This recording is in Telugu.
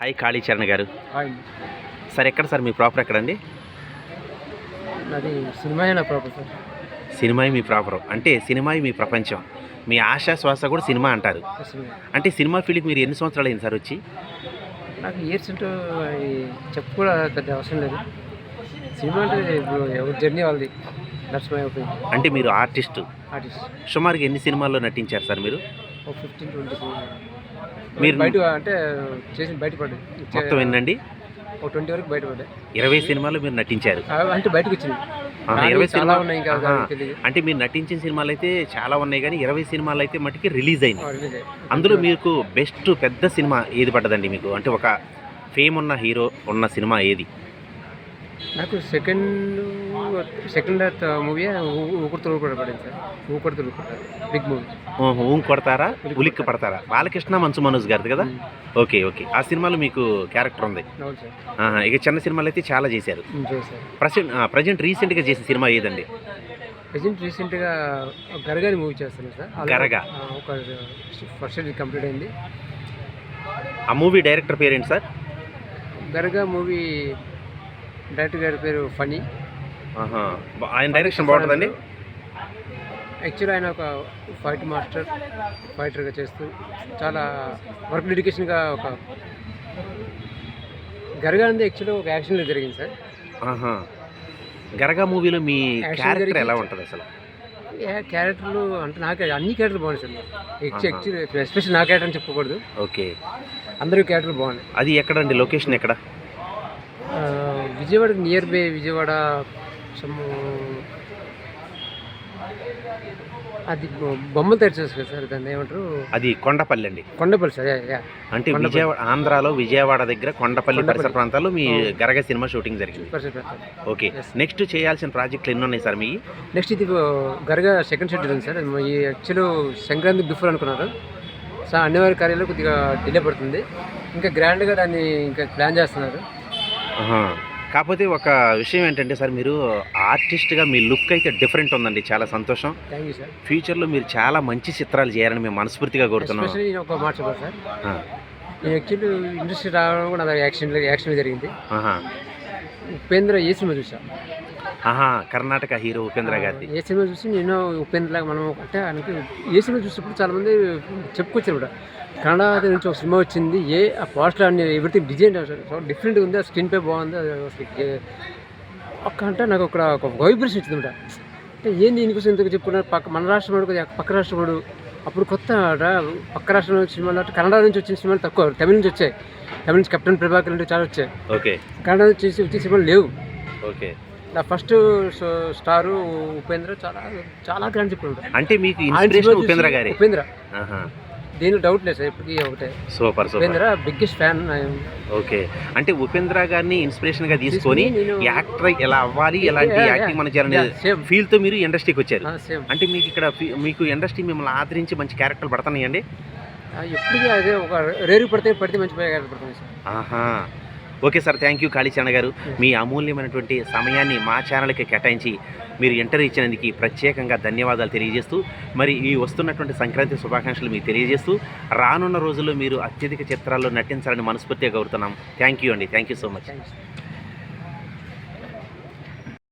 హాయ్ కాళీచరణ్ గారు. సార్ ఎక్కడ సార్? మీ ప్రాపర్ ఎక్కడండి? నాది సినిమా నా ప్రాపర్ సార్? సినిమా మీ ప్రాపర్. అంటే సినిమా మీ ప్రపంచం. మీ ఆశా శ్వాస కూడా సినిమా అంటారు. అంటే సినిమా ఫీల్డ్కి మీరు ఎన్ని సంవత్సరాలు అయింది సార్ వచ్చి? నాకు ఇయర్స్ అంటూ చెప్పు కూడా పెద్ద అవసరం లేదు. సినిమా అంటే ఇప్పుడు ఎవరి జర్నీ వాళ్ళది. ఒపీనియన్ అంటే మీరు ఆర్టిస్ట్. ఆర్టిస్ట్. సుమారుగా ఎన్ని సినిమాల్లో నటించారు సార్ మీరు? ఫిఫ్టీన్ ట్వంటీ మీరు- బయట అంటే చేసి బయటపడ్డాయి. మొత్తం ఎన్నండి? ఒక ట్వంటీ వరకు బయటపడ్డాయి. ఇరవై సినిమాలు మీరు నటించారు. అంటే బయటకు వచ్చింది. ఇరవై సినిమా ఉన్నాయి ఇంకా అంటే మీరు నటించిన సినిమాలు అయితే చాలా ఉన్నాయి కానీ ఇరవై సినిమాలు అయితే మటుకి రిలీజ్ అయినాయి. అందులో మీకు బెస్ట్ పెద్ద సినిమా ఏది పడ్డదండి మీకు? అంటే ఒక ఫేమ్ ఉన్న హీరో ఉన్న సినిమా ఏది? నాకు సెకండ్ సెకండ్ మూవీ ఊకుడుతూ ఊకుడు పడింది సార్. ఊకుడుతూ ఊకుడు బిగ్ మూవీ ఊం కొడతారా? ఉలిక్కి పడతారా? బాలకృష్ణ మంచు మనోజ్ గారిది కదా? Okay okay. ఆ సినిమాలో మీకు క్యారెక్టర్ ఉంది. ఆహా, ఇక చిన్న సినిమాలు అయితే చాలా చేశారు. చేశారు ప్రజెంట్ ప్రజెంట్ రీసెంట్గా చేసిన సినిమా ఏదండి? ప్రజెంట్ రీసెంట్గా గరగాని మూవీ చేస్తున్నాను సార్. అలా- గరగ. ఆ, ఒక ఫస్ట్ కంప్లీట్ అయింది. ఆ మూవీ డైరెక్టర్ పేరేంటి సార్? గరగా మూవీ డైరెక్టర్ గారి పేరు ఫనీ ఆయన డైరెక్షన్ బాగుంటుందండి? యాక్చువల్ ఆయన ఒక ఫైట్ మాస్టర్ ఫైటర్గా చేస్తూ చాలా వర్క్ డెడికేషన్గా ఒక గరగా అనేది యాక్చువల్గా ఒక యాక్షన్లో జరిగింది సార్. గరగా మూవీలో మీ క్యారెక్టర్ ఎలా ఉంటుంది అసలు? క్యారెక్టర్లు అంటే నాకు అన్ని క్యారెక్టర్లు బాగున్నాయి సార్. యాక్చువల్లీ ఎస్పెషల్ నా క్యారెక్టర్ అని చెప్పకూడదు. ఓకే. అందరూ క్యారెక్టర్లు బాగున్నాయి. అది ఎక్కడండి లొకేషన్ ఎక్కడ? Vijayawada nearby Vijayawada some అది బొమ్మలు తయారు చేస్తారు కదా సార్ దాన్ని ఏమంటారు అది కొండపల్లి అండి కొండపల్లి సార్. అంటే. విజయవాడ ఆంధ్రాలో విజయవాడ దగ్గర కొండపల్లి. పరిసర ప్రాంతాల్లో మీ. గరగ సినిమా షూటింగ్ జరిగింది. ఓకే. నెక్స్ట్ చేయాల్సిన ప్రాజెక్టులు ఎన్ని ఉన్నాయి సార్ మీ నెక్స్ట్ ఇది గరగా సెకండ్ షెడ్యూల్ ఉంది సార్ యాక్చువల్ సంక్రాంతి బిఫోర్ అనుకున్నారు సో అనివార్య కార్యాలు కొద్దిగా డిలే పడుతుంది ఇంకా గ్రాండ్గా దాన్ని ఇంకా ప్లాన్ చేస్తున్నారు. కాకపోతే ఒక విషయం ఏంటంటే సార్ మీరు ఆర్టిస్ట్గా మీ లుక్ అయితే డిఫరెంట్ ఉందండి. చాలా సంతోషం. థ్యాంక్ యూ సార్ ఫ్యూచర్లో మీరు చాలా మంచి చిత్రాలు చేయాలని మేము మనస్ఫూర్తిగా కోరుతున్నాం. ఇండస్ట్రీ రావడం కూడా యాక్షన్ యాక్షన్ జరిగింది. ఉపేంద్ర ఏ సినిమా చూసా కర్ణాటక హీరో ఉపేంద్ర గారిది. ఏ సినిమా చూసి నేను ఉపేంద్ర లాగా మనం అంటే ఆయనకి ఏ సినిమా చూసినప్పుడు చాలా మంది చెప్పుకొచ్చారు కూడా. కన్నడ నుంచి ఒక సినిమా వచ్చింది ఏ ఆ పోస్టర్ అన్ని ఎవ్రీథింగ్ డిజైన్ డిఫరెంట్గా ఉంది ఆ స్క్రీన్ పే బాగుంది ఒక్క అంటే నాకు ఒక ఒక వైబ్రేషన్ వచ్చింది అనమాట. అంటే ఏంది దీనికోసం ఎందుకు చెప్పుకున్నారు? పక్క మన రాష్ట్రం పక్క రాష్ట్రం వాడు అప్పుడు కొత్త పక్క రాష్ట్రం నుంచి సినిమాలు అంటే కన్నడ నుంచి వచ్చిన సినిమాలు తక్కువ తమిళ నుంచి వచ్చాయి. తమిళ నుంచి కెప్టెన్ ప్రభాకర్ అంటే చాలా వచ్చాయి. ఓకే. కన్నడ నుంచి వచ్చే సినిమాలు లేవు. ఓకే. నా ఫస్ట్ స్టారు ఉపేంద్ర చాలా చాలా గ్రాండ్ చెప్పుకుంటా అంటే మీకు ఇన్స్పిరేషన్ ఉపేంద్ర గారి? ఉపేంద్ర. దీని డౌట్ లేదు సార్ ఇప్పటికీ ఒకటే. Super super. Upendra biggest fan okay. అంటే ఉపేంద్ర గారిని ఇన్స్పిరేషన్గా తీసుకొని యాక్టర్ ఎలా అవ్వాలి ఎలాంటి. యాక్టింగ్ మన చేయాలని ఫీల్తో మీరు ఇండస్ట్రీకి వచ్చారు. అంటే మీకు ఇక్కడ మీకు ఇండస్ట్రీ మిమ్మల్ని ఆదరించి మంచి క్యారెక్టర్లు పడుతున్నాయండి? ఎప్పటికీ అదే ఒక రేరు పడితే పడితే మంచి పేరు పడుతుంది సార్. ఆహా. Okay sir thank you Kalicharan గారు. మీ అమూల్యమైనటువంటి సమయాన్ని మా ఛానల్కి కేటాయించి మీరు ఇంటర్వ్యూ ఇచ్చినందుకు ప్రత్యేకంగా ధన్యవాదాలు తెలియజేస్తూ మరి ఈ వస్తున్నటువంటి సంక్రాంతి శుభాకాంక్షలు మీకు తెలియజేస్తూ రానున్న రోజుల్లో మీరు అత్యధిక చిత్రాల్లో నటించాలని మనస్ఫూర్తిగా కోరుతున్నాం. థ్యాంక్ యూ అండి. Thank you so much